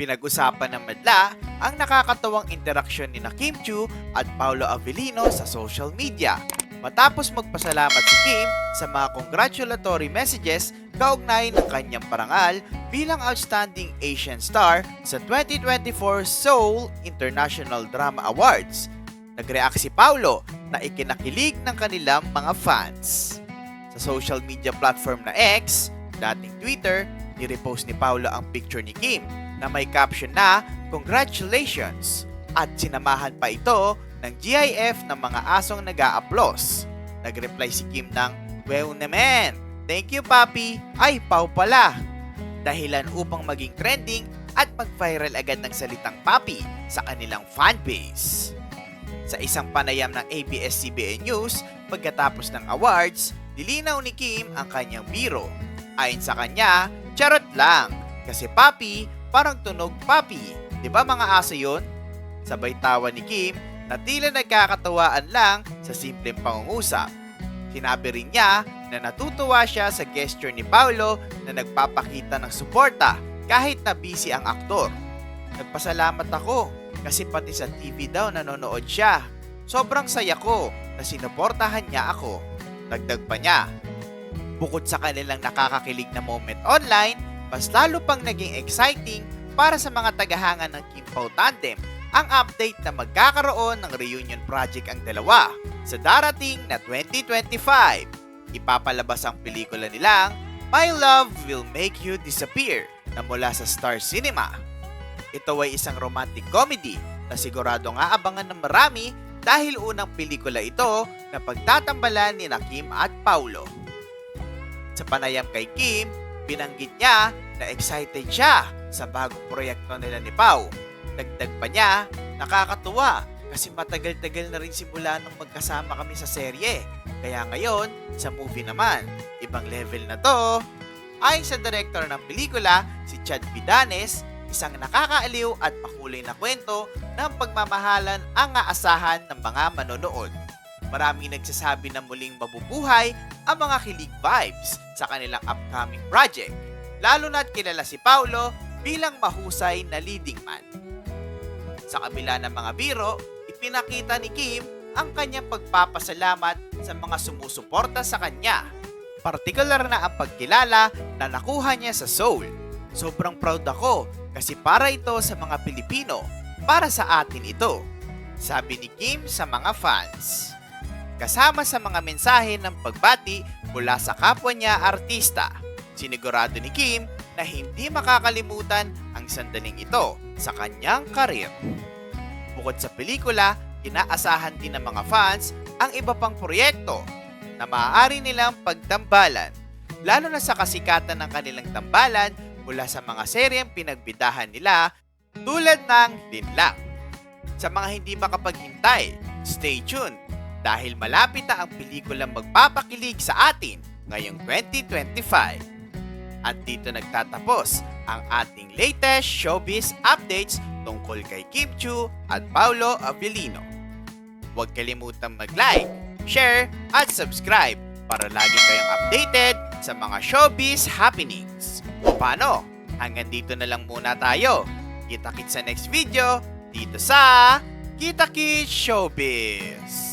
Pinag-usapan ng madla ang nakakatawang interaksyon ni na Kim Chu at Paolo Avellino sa social media. Matapos magpasalamat si Kim sa mga congratulatory messages kaugnay ng kanyang parangal bilang Outstanding Asian Star sa 2024 Seoul International Drama Awards. Nag-react si Paolo na ikinakilig ng kanilang mga fans. Sa social media platform na X, dating Twitter, nirepost ni Paolo ang picture ni Kim na may caption na Congratulations! At sinamahan pa ito ng GIF ng mga asong nag aaplos Nag-reply si Kim ng, Well naman! Thank you, Papi! Ay, Pau pala! Dahilan upang maging trending at mag-viral agad ng salitang Papi sa kanilang fanbase. Sa isang panayam ng ABS-CBN News, pagkatapos ng awards, nilinaw ni Kim ang kanyang biro. Ayon sa kanya, charot lang. Kasi papi, parang tunog papi. Di ba mga aso yun? Sabay tawa ni Kim na tila nagkakatawaan lang sa simpleng pangungusap. Sinabi rin niya na natutuwa siya sa gesture ni Paolo na nagpapakita ng suporta kahit na busy ang aktor. Nagpasalamat ako kasi pati sa TV daw nanonood siya. Sobrang saya ko na sinuportahan niya ako. Dagdag pa niya. Bukod sa kanilang nakakakilig na moment online, mas lalo pang naging exciting para sa mga tagahanga ng Kim Pao Tandem ang update na magkakaroon ng reunion project ang dalawa sa darating na 2025. Ipapalabas ang pelikula nilang My Love Will Make You Disappear na mula sa Star Cinema. Ito ay isang romantic comedy na sigurado nga abangan ng marami dahil unang pelikula ito na pagtatambalan ni na Kim at Paulo. Sa panayam kay Kim, binanggit niya na excited siya sa bagong proyekto nila ni Pau. Dagdag pa niya, nakakatuwa kasi matagal-tagal na rin simula nung magkasama kami sa serye. Kaya ngayon, sa movie naman, ibang level na to. Ayon sa director ng pelikula, si Chad Pidanes, isang nakakaaliw at makulay na kwento ng pagmamahalan ang aasahan ng mga manonood. Maraming nagsasabi na muling mabubuhay ang mga kilig vibes sa kanilang upcoming project, lalo na't kilala si Paulo bilang mahusay na leading man. Sa kabila ng mga biro, ipinakita ni Kim ang kanyang pagpapasalamat sa mga sumusuporta sa kanya. Partikular na ang pagkilala na nakuha niya sa Seoul. Sobrang proud ako kasi para ito sa mga Pilipino, para sa atin ito. Sabi ni Kim sa mga fans. Kasama sa mga mensahe ng pagbati mula sa kapwa niya artista. Sinigurado ni Kim na hindi makakalimutan ang sandaling ito sa kanyang karir. Bukod sa pelikula, inaasahan din ng mga fans ang iba pang proyekto na maaari nilang pagtambalan, lalo na sa kasikatan ng kanilang tambalan mula sa mga seryeng pinagbidahan nila tulad ng Linlang. Sa mga hindi makapaghintay, stay tuned dahil malapit na ang pelikulang magpapakilig sa atin ngayong 2025. At dito nagtatapos ang ating latest showbiz updates tungkol kay Kim Chu at Paulo Avellino. Huwag kalimutang mag-like, share, at subscribe para lagi kayong updated sa mga showbiz happenings. Paano? Hanggang dito na lang muna tayo. Kita-kits sa next video dito sa Kita Kits Showbiz.